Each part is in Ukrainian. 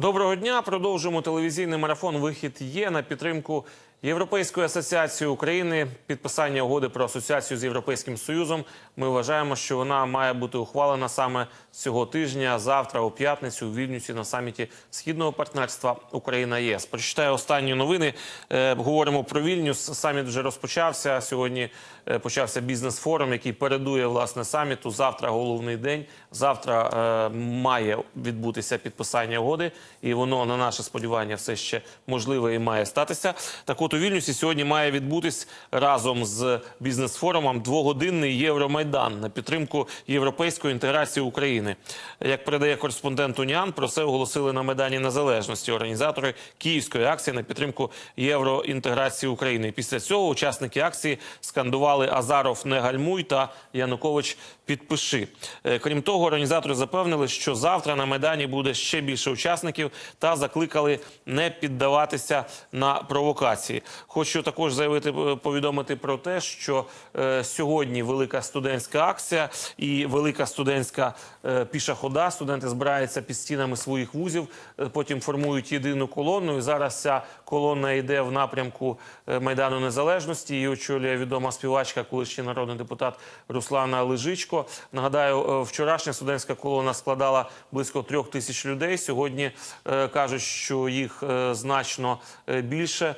Доброго дня. Продовжуємо телевізійний марафон. Вихід є на підтримку Європейської асоціації України. Підписання угоди про асоціацію з Європейським Союзом. Ми вважаємо, що вона має бути ухвалена саме цього тижня, завтра, у п'ятницю, у Вільнюсі на саміті східного партнерства Україна ЄС. Прочитаю останні новини. Е, говоримо про Вільнюс. Саміт вже розпочався. Сьогодні почався бізнес-форум, який передує власне саміту. Завтра головний день. Завтра е, має відбутися підписання угоди, і воно на наше сподівання все ще можливе і має статися. Так, от у Вільнюсі сьогодні має відбутись разом з бізнес-форумом двогодинний Євромайдан на підтримку європейської інтеграції України. Як передає кореспондент Уніан, про це оголосили на Майдані Незалежності організатори Київської акції на підтримку євроінтеграції України. Після цього учасники акції скандували Азаров не гальмуй та Янукович підпиши. Е, Крім того, організатори запевнили, що завтра на майдані буде ще більше учасників та закликали не піддаватися на провокації. Хочу також заявити, е, повідомити про те, що е, сьогодні велика студентська акція і велика студентська е, піша хода. Студенти збираються під стінами своїх вузів, е, потім формують єдину колону. І зараз ця колона йде в напрямку майдану незалежності. Її очолює відома співачка, колишній народний депутат Руслана Лежичко. Нагадаю, е, вчорашня студентська колона складала близько трьох тисяч людей. Сьогодні е, кажуть, що їх е, значно більше.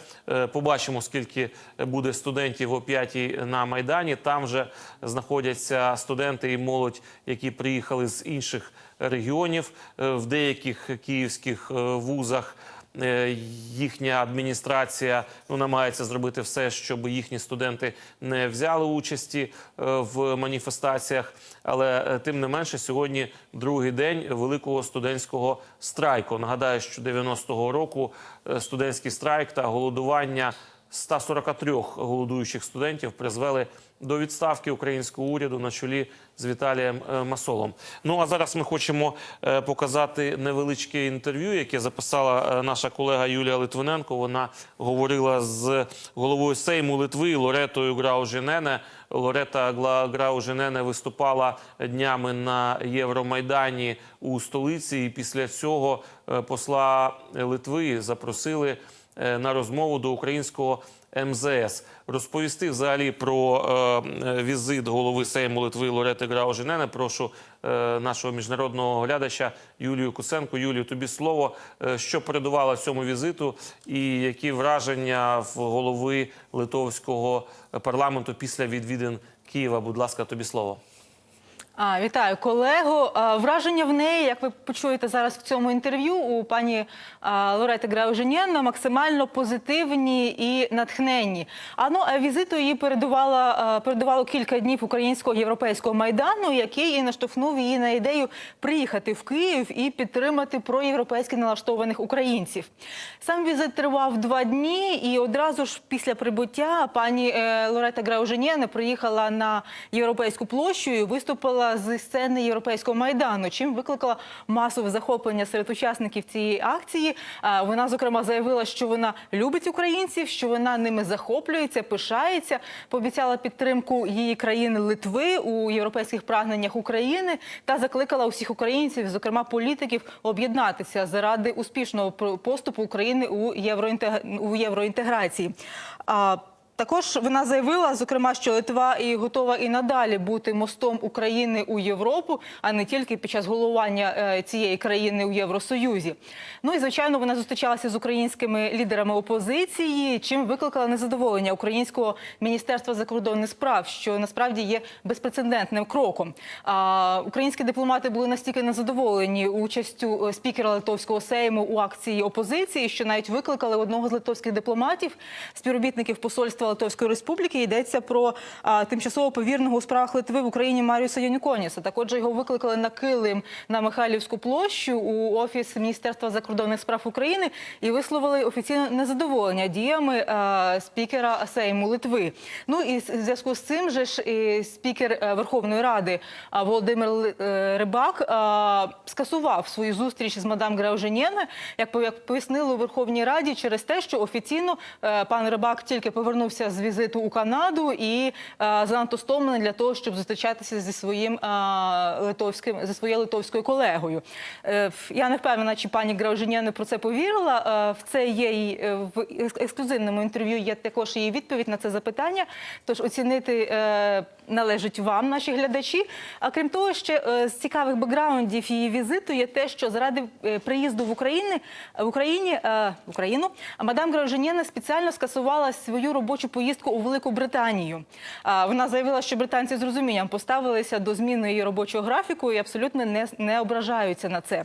Побачимо, скільки буде студентів о п'ятій на майдані. Там же знаходяться студенти і молодь, які приїхали з інших регіонів в деяких київських вузах. Е, Їхня адміністрація ну, намагається зробити все, щоб їхні студенти не взяли участі е, в маніфестаціях. Але е, тим не менше, сьогодні другий день великого студентського страйку. Нагадаю, що 90-го року студентський страйк та голодування 143 голодуючих студентів призвели до відставки українського уряду на чолі з Віталієм е, Масолом. Ну а зараз ми хочемо е, показати невеличке інтерв'ю, яке записала е, наша колега Юлія Литвиненко. Вона говорила з головою Сейму Литви Лоретою Граужинене. Лорета Граужинене виступала днями на Євромайдані у столиці. І після цього посла Литви запросили на розмову до українського МЗС. Розповісти взагалі про е, е, візит голови Сейму Литви Лорети Граужинене. Прошу е, нашого міжнародного глядача Юлію Кусенко. Юлію, тобі слово. Е, що передувало цьому візиту, і які враження в голови литовського парламенту після відвідин Києва? Будь ласка, тобі слово. А, вітаю колегу. Враження в неї, як ви почуєте зараз в цьому інтерв'ю, у пані Лорети Грауженєнна максимально позитивні і натхненні. А ну візиту її передувала передувало кілька днів українського європейського майдану, який і наштовхнув її на ідею приїхати в Київ і підтримати проєвропейськи налаштованих українців. Сам візит тривав два дні, і одразу ж після прибуття пані е, Лорета Грауженєна приїхала на європейську площу і виступила з сцени європейського майдану, чим викликала масове захоплення серед учасників цієї акції. Вона зокрема заявила, що вона любить українців, що вона ними захоплюється, пишається. Пообіцяла підтримку її країни Литви у європейських прагненнях України та закликала усіх українців, зокрема політиків, об'єднатися заради успішного поступу України у євроінтеграції. Також вона заявила, зокрема, що Литва і готова і надалі бути мостом України у Європу, а не тільки під час головування е, цієї країни у Євросоюзі. Ну і звичайно, вона зустрічалася з українськими лідерами опозиції, чим викликала незадоволення українського міністерства закордонних справ, що насправді є безпрецедентним кроком. А, українські дипломати були настільки незадоволені участю е, спікера Литовського сейму у акції опозиції, що навіть викликали одного з литовських дипломатів, співробітників посольства Литовської Республіки. Йдеться про тимчасово повірного у справах Литви в Україні Маріуса Янюконіса. Також його викликали на килим на Михайлівську площу у офіс Міністерства закордонних справ України і висловили офіційне незадоволення діями спікера Сейму Литви. Ну і в зв'язку з цим же ж і спікер е, Верховної Ради Володимир е, Рибак скасував свою зустріч з мадам Грауженєне, як по- як пояснили у Верховній Раді, через те, що офіційно е, пан Рибак тільки повернувся повернувся з візиту у Канаду і е, занадто стомлений для того, щоб зустрічатися зі своїм е, литовським зі своєю литовською колегою. Е, Я не впевнена, чи пані Граужиняна про це повірила. В це є е, в ексклюзивному інтерв'ю. Є також її відповідь на це запитання. Тож оцінити належить вам, наші глядачі. А крім того, ще з цікавих бекграундів її візиту є те, що заради приїзду в Україні в Україні в Україну мадам Граужиняна спеціально скасувала свою робочу поїздку у Велику Британію. Вона заявила, що британці з розумінням поставилися до зміни її робочого графіку і абсолютно не ображаються на це.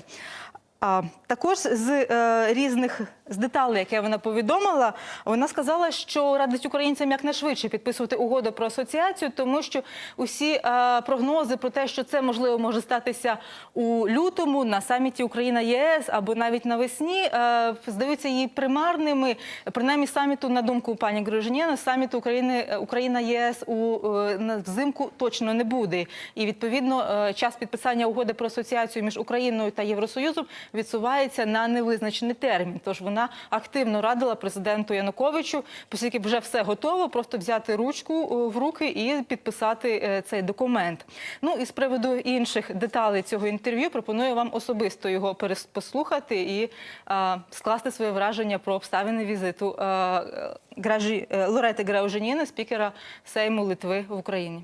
А також з е, різних з деталей, яке вона повідомила, вона сказала, що радить українцям якнайшвидше підписувати угоду про асоціацію, тому що усі е, прогнози про те, що це можливо може статися у лютому на саміті Україна єС або навіть навесні, е, здаються їй примарними. Принаймні саміту, на думку пані Грижиніна, саміту України Україна ЄС у е, взимку точно не буде. І відповідно е, час підписання угоди про асоціацію між Україною та Євросоюзом відсувається на невизначений термін. Тож вона активно радила президенту Януковичу, оскільки вже все готово, просто взяти ручку е, в руки і підписати е, цей документ. Ну і з приводу інших деталей цього інтерв'ю пропоную вам особисто його послухати і е, скласти своє враження про обставини візиту е, Гражі Лорети Грауженіни, спікера Сейму Литви в Україні.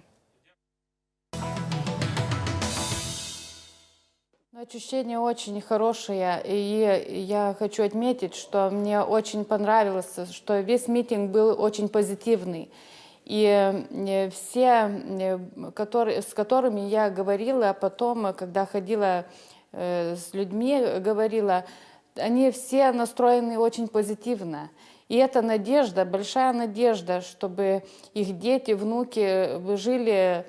Ощущение очень хорошее, и я хочу отметить, что мне очень понравилось, что весь митинг был очень позитивный. И э, все, э, которые, с которыми я говорила потом, э, когда ходила э, с людьми, говорила, они все настроены очень позитивно. И это надежда, большая надежда, чтобы их дети, внуки жили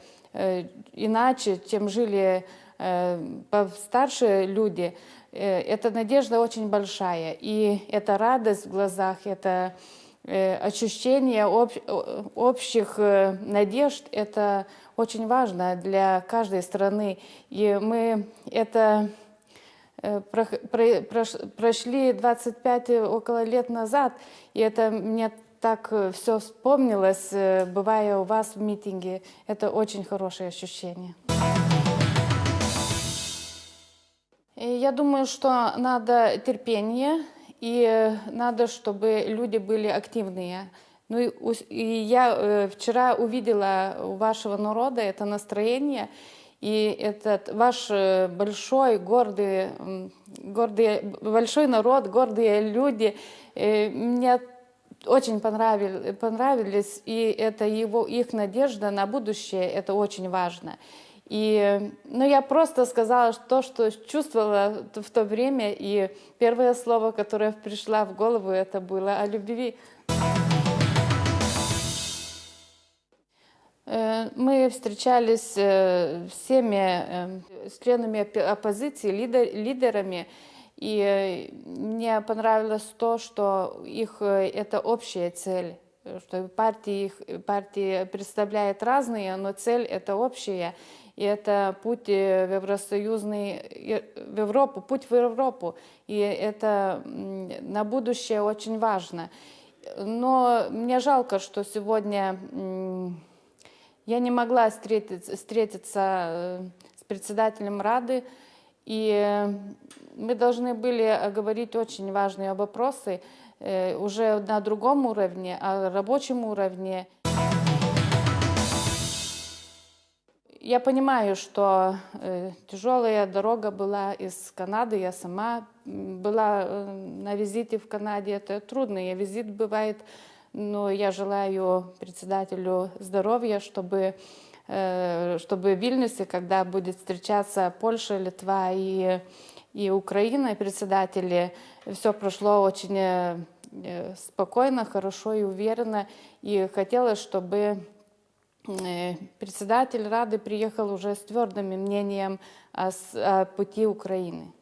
иначе, чем жили старшие люди. Э, Эта надежда очень большая. И это радость в глазах, это э, ощущение общих э, надежд, это очень важно для каждой страны. И мы это э, прох- про- прош- прошли 25 около лет назад, и это мне так все вспомнилось, э, бывая у вас в митинге. Это очень хорошее ощущение. Я думаю, что надо терпение, и э, надо, чтобы люди были активные. Ну и, и я э, вчера увидела у вашего народа это настроение, и этот ваш э, большой, гордый, гордый, большой народ, гордые люди, мне очень понравили- понравились, и это его, их надежда на будущее, это очень важно. И, ну, я просто сказала то, что чувствовала в то время, и первое слово, которое пришло в голову, это было о любви. Э, Мы встречались э, всеми э, с членами опи- оппозиции, лидер- лидерами, и э, мне понравилось то, что их э, это общая цель, э, Что партии, их, партии представляют разные, но цель это общая, и это путь э, в Евросоюзный, э, в Европу, путь в Европу, и это на будущее очень важно. Но мне жалко, что сегодня я не могла встретиться, встретиться э, с председателем Рады, и мы должны были говорить очень важные вопросы уже на другом уровне, о рабочем уровне. Я понимаю, что э, тяжелая дорога была из Канады. Я сама м, была э, на визите в Канаде. Это трудный визит бывает, но я желаю председателю здоровья, чтобы, э, чтобы в Вильнюсе, когда будет встречаться Польша, Литва и, и Украина, председатели, все прошло очень э, э, спокойно, хорошо и уверенно. И хотелось, чтобы Э, Председатель Рады приехал уже с твердым мнением о, пути Украины.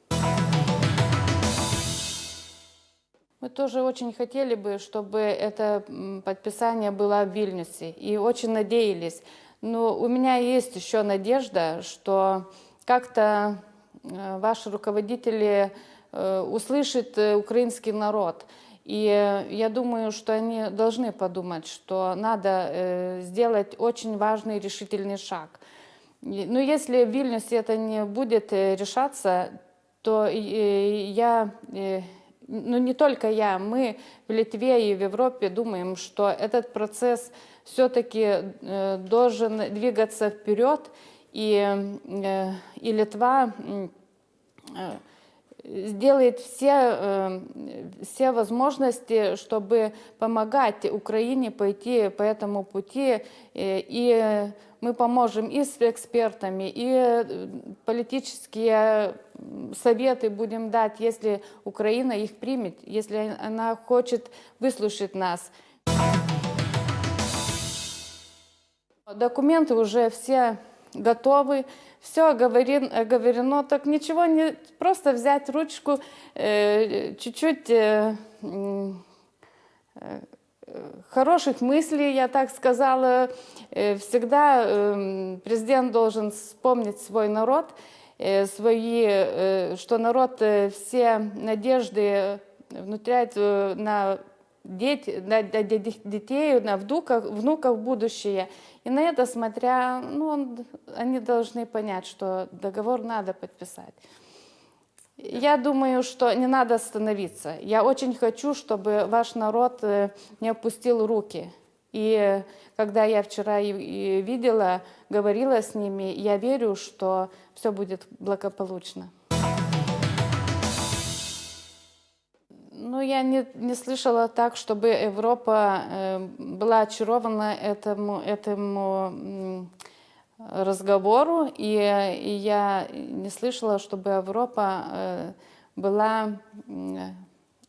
Мы тоже очень хотели бы, чтобы это подписание было в Вильнюсе, и очень надеялись. Но у меня есть еще надежда, что как-то ваши руководители э, услышат э, украинский народ. И э, я думаю, что они должны подумать, что надо э, сделать очень важный решительный шаг. Но если в Вильнюсе это не будет э, решаться, то э, я, э, ну не только я, мы в Литве и в Европе думаем, что этот процесс все-таки должен двигаться вперед, и, э, и Литва э, сделает все, э, все возможности, чтобы помогать Украине пойти по этому пути. И мы поможем и с экспертами, и политические советы будем дать, если Украина их примет, если она хочет выслушать нас. Документы уже все готовы, все оговорено, так ничего не просто взять ручку, э, чуть-чуть э, э, хороших мыслей, я так сказала. Э, Всегда э, президент должен вспомнить свой народ, э, свои, что народ все надежды внутряет на дети, на, на де- детей, на внуках, внуков будущее. И на это смотря, ну, он- они должны понять, что договор надо подписать. Я думаю, что не надо остановиться. Я очень хочу, чтобы ваш народ э, не опустил руки. И когда я вчера видела, говорила с ними, я верю, что все будет благополучно. Ну, я не, не слышала так, чтобы Европа э, была очарована этому, этому м, разговору, и, и я не слышала, чтобы Европа э, была м,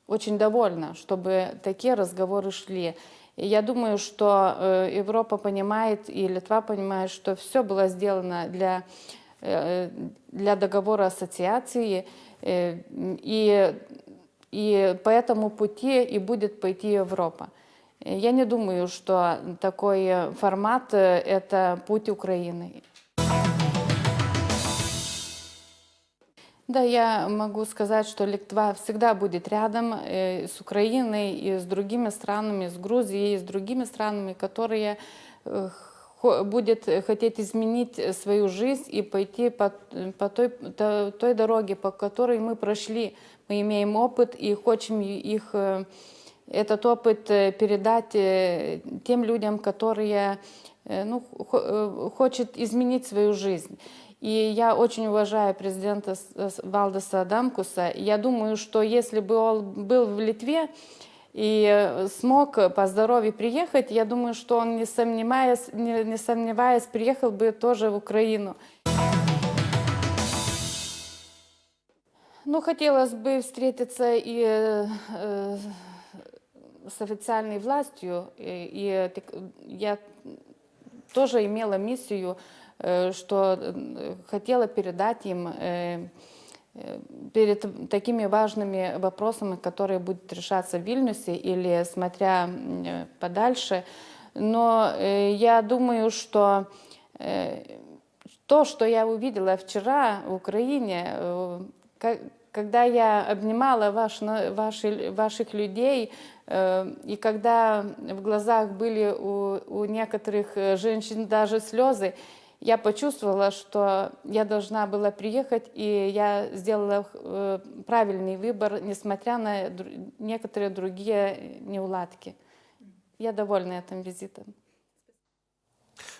очень довольна, чтобы такие разговоры шли. И я думаю, что э, Европа понимает, и Литва понимает, что все было сделано для, э, для договора ассоциации, э, и и по этому пути и будет пойти Европа. Э, Я не думаю, что такой э, формат э, – это путь Украины. Да, я могу сказать, что Литва всегда будет рядом э, с Украиной и с другими странами, с Грузией и с другими странами, которые э, хо- будет хотеть изменить э, свою жизнь и пойти по, по той, то- той дороге, по которой мы прошли. Мы имеем опыт и хотим их, э, этот опыт э, передать э, тем людям, которые ну, хо- хочет изменить свою жизнь. И я очень уважаю президента Валдеса Адамкуса. Я думаю, что если бы он был в Литве и смог по здоровью приехать, я думаю, что он, не сомневаясь, не, не сомневаясь, приехал бы тоже в Украину. Ну, хотелось бы встретиться и э, с официальной властью, и, и я тоже имела миссию, э, что э, хотела передать им э, э, перед такими важными вопросами, которые будут решаться в Вильнюсе или смотря э, подальше. Но я думаю, что то, что я увидела вчера в Украине, э, ка- когда я обнимала ваш, на- ваши, ваших людей, э, и когда в глазах были у, у некоторых э, женщин даже слезы, я почувствовала, что я должна была приехать, и я сделала э, правильный выбор, несмотря на дру- некоторые другие неуладки. Я довольна этим визитом.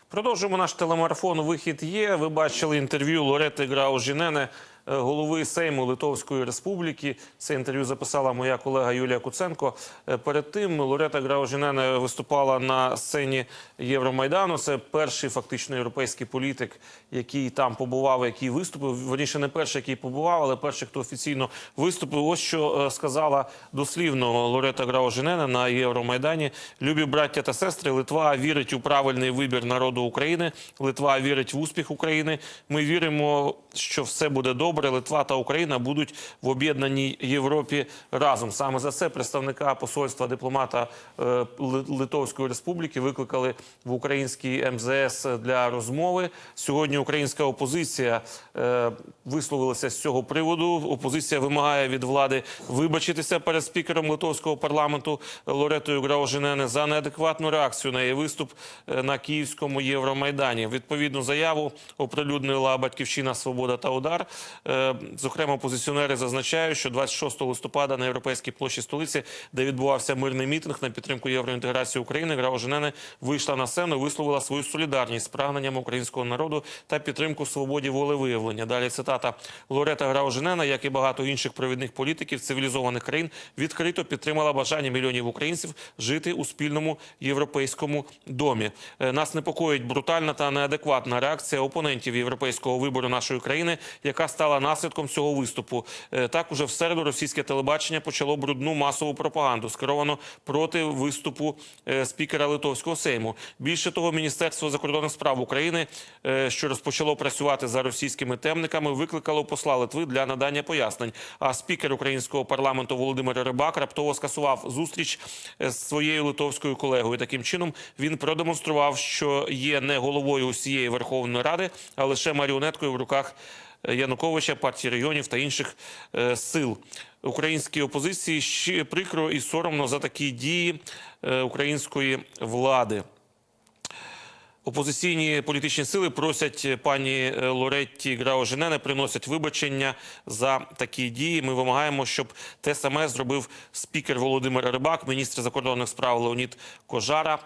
Продовжуємо наш телемарафон. Вихід є. Ви бачили інтерв'ю Лорети Граужінене, е, голови Сейму Литовської Республіки. Це інтерв'ю записала моя колега Юлія Куценко. Е, Перед тим Лорета Граужінене виступала на сцені Євромайдану. Це перший фактично європейський політик, який там побував, який виступив. Верніше, не перший, який побував, але перший, хто офіційно виступив. Ось що е, сказала дослівно Лорета Граужінене на Євромайдані. Любі браття та сестри, Литва вірить у правильний вибір народу України. Литва вірить в успіх України. Ми віримо, що все буде добре. Добре, Литва та Україна будуть в об'єднаній Європі разом. Саме за це представника посольства дипломата е, Литовської Республіки викликали в український МЗС для розмови. Сьогодні українська опозиція е, висловилася з цього приводу. Опозиція вимагає від влади вибачитися перед спікером литовського парламенту Лоретою Граужинене за неадекватну реакцію на її виступ е, на київському Євромайдані. Відповідну заяву оприлюднила Батьківщина Свобода та Удар. Е, Зокрема, опозиціонери зазначають, що 26 листопада на європейській площі столиці, де відбувався мирний мітинг на підтримку євроінтеграції України, Граужинене вийшла на сцену, висловила свою солідарність з прагненням українського народу та підтримку свободі волевиявлення. Далі цитата Лорета Граужинена, як і багато інших провідних політиків цивілізованих країн, відкрито підтримала бажання мільйонів українців жити у спільному європейському домі. Е, Нас непокоїть брутальна та неадекватна реакція опонентів європейського вибору нашої країни, яка стала наслідком цього виступу. Е, Так уже в середу російське телебачення почало брудну масову пропаганду, скеровану проти виступу е, спікера Литовського сейму. Більше того, Міністерство закордонних справ України, е, що розпочало працювати за російськими темниками, викликало посла Литви для надання пояснень. А спікер українського парламенту Володимир Рибак раптово скасував зустріч з своєю литовською колегою. Таким чином він продемонстрував, що є не головою усієї Верховної Ради, а лише маріонеткою в руках. Януковича, партії регіонів та інших е, сил українській опозиції ще прикро і соромно за такі дії е, української влади. Опозиційні політичні сили просять е, пані е, Лоретті Граожинене приносять вибачення за такі дії. Ми вимагаємо, щоб те саме зробив спікер Володимир Рибак, міністр закордонних справ Леонід Кожара е,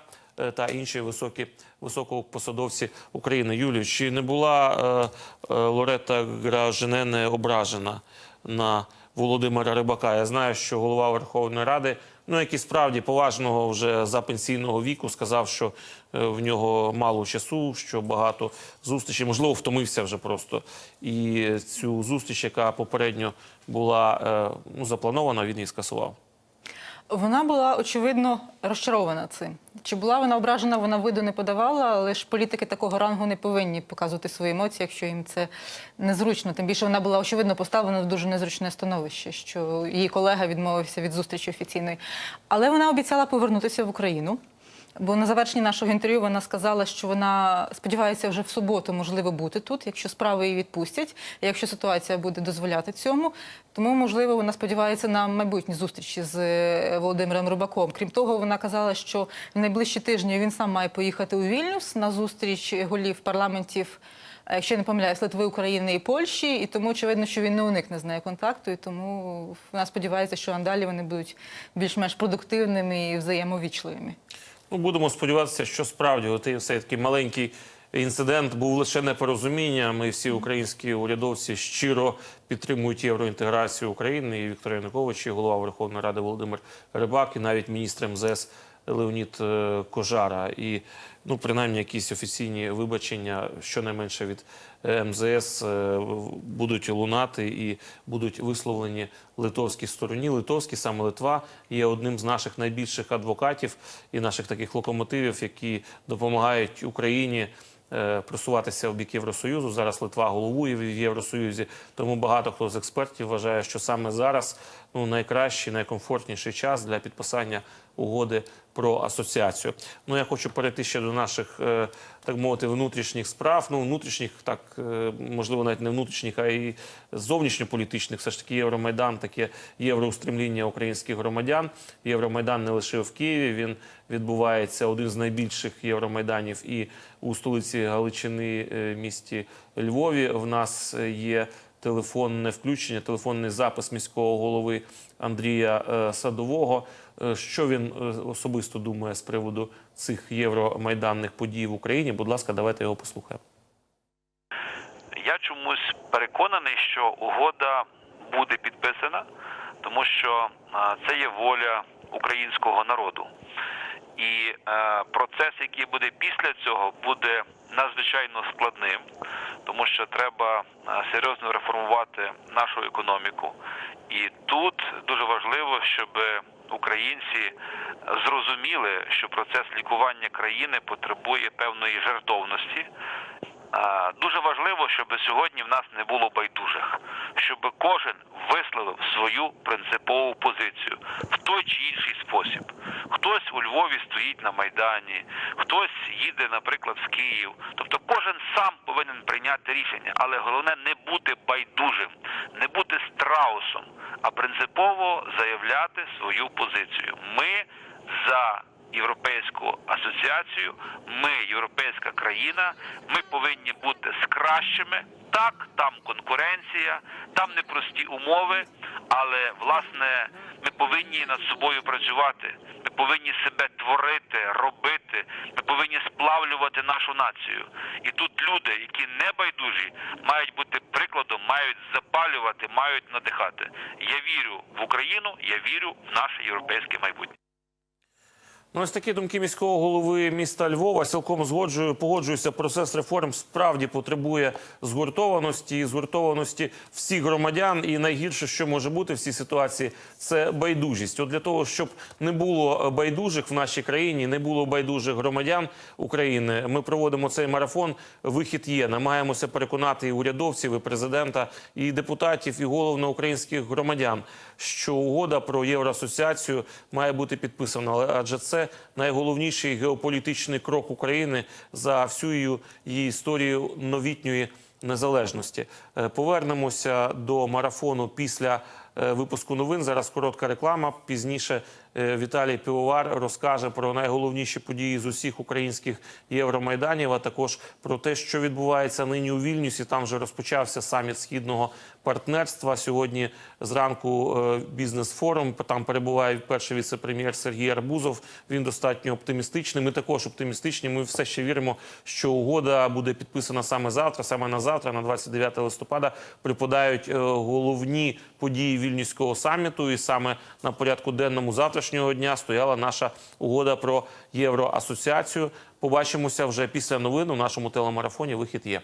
та інші високі високопосадовці України. Юлію, чи не була е, е, Лоретта Граожинене ображена на Володимира Рибака? Я знаю, що голова Верховної Ради ну, який справді поважного вже за пенсійного віку сказав, що е, в нього мало часу, що багато зустрічей, можливо, втомився вже просто. І цю зустріч, яка попередньо була е, ну, запланована, він її скасував. Вона була очевидно розчарована цим. Чи була вона ображена, вона виду не подавала, але ж політики такого рангу не повинні показувати свої емоції, якщо їм це незручно. Тим більше вона була очевидно поставлена в дуже незручне становище, що її колега відмовився від зустрічі офіційної. Але вона обіцяла повернутися в Україну. Бо на завершенні нашого інтерв'ю вона сказала, що вона сподівається вже в суботу, можливо, бути тут, якщо справи її відпустять, якщо ситуація буде дозволяти цьому. Тому, можливо, вона сподівається на майбутні зустрічі з е, Володимиром Рибаком. Крім того, вона казала, що в найближчі тижні він сам має поїхати у Вільнюс на зустріч голів парламентів. е, Якщо не помиляюсь, Литви, України і Польщі, і тому очевидно, що він не уникне з нею контакту, і тому вона сподівається, що надалі вони будуть більш-менш продуктивними і взаємовічливими. Ну, будемо сподіватися, що справді отий все такий маленький інцидент був лише непорозумінням. І всі українські урядовці щиро підтримують євроінтеграцію України. І Віктор Янукович, і голова Верховної Ради Володимир Рибак, і навіть міністр МЗС Леонід е, Кожара. І ну, принаймні, якісь офіційні вибачення, щонайменше від е, МЗС, е, будуть лунати і будуть висловлені литовській стороні. Литовський, саме Литва, є одним з наших найбільших адвокатів і наших таких локомотивів, які допомагають Україні. Просуватися в бік Євросоюзу зараз Литва головує в Євросоюзі. Тому багато хто з експертів вважає, що саме зараз ну найкращий, найкомфортніший час для підписання угоди про асоціацію. Ну я хочу перейти ще до наших, е, так мовити, внутрішніх справ. Ну внутрішніх, так е, можливо, навіть не внутрішніх, а й зовнішньополітичних. Все ж таки, Євромайдан, таке євроустремління українських громадян. Євромайдан не лише в Києві. Він відбувається один з найбільших євромайданів і у столиці Галичини, е, місті Львові. В нас є телефонне включення, телефонний запис міського голови Андрія е, Садового. Е, Що він е, особисто думає з приводу цих євромайданних подій в Україні? Будь ласка, давайте його послухаємо. Я чомусь переконаний, що угода буде підписана, тому що це є воля українського народу. І процес, який буде після цього, буде надзвичайно складним, тому що треба е, серйозно реформувати нашу економіку. І тут дуже важливо, щоб українці зрозуміли, що процес лікування країни потребує певної жертовності, Дуже важливо, щоб сьогодні в нас не було байдужих, щоб кожен висловив свою принципову позицію в той чи інший спосіб. Хтось у Львові стоїть на майдані, хтось їде, наприклад, в Київ. Тобто, кожен сам повинен прийняти рішення, але головне не бути байдужим, не бути страусом, а принципово заявляти свою позицію. Ми за європейську асоціацію. Ми європейська країна. Ми повинні бути з кращими. Так, там конкуренція, там непрості умови, але власне ми повинні над собою працювати. Ми повинні себе творити, робити. Ми повинні сплавлювати нашу націю. І тут люди, які не байдужі, мають бути прикладом, мають запалювати, мають надихати. Я вірю в Україну, я вірю в наше європейське майбутнє. Ну, ось такі думки міського голови міста Львова. Цілком згоджую, погоджуюся. Процес реформ справді потребує згуртованості, і згуртованості всіх громадян. І найгірше, що може бути в цій ситуації, це байдужість. От для того, щоб не було байдужих в нашій країні, не було байдужих громадян України. Ми проводимо цей марафон. Вихід є. Намагаємося переконати і урядовців, і президента, і депутатів, і головно українських громадян, що угода про євроасоціацію має бути підписана, Але- адже це найголовніший геополітичний крок України за всю її, історію новітньої незалежності. Е, Повернемося до марафону після е, випуску новин. Зараз коротка реклама. Пізніше Віталій Півовар розкаже про найголовніші події з усіх українських євромайданів, а також про те, що відбувається нині у Вільнюсі. Там вже розпочався саміт східного партнерства. Сьогодні зранку е, бізнес-форум. Там перебуває перший віце-прем'єр Сергій Арбузов. Він достатньо оптимістичний. Ми також оптимістичні. Ми все ще віримо, що угода буде підписана саме завтра, саме на завтра, на 29 листопада, припадають е, головні події вільнюського саміту. І саме на порядку денному завтрашнього дня стояла наша угода про євроасоціацію. Побачимося вже після новин у нашому телемарафоні. Вихід є.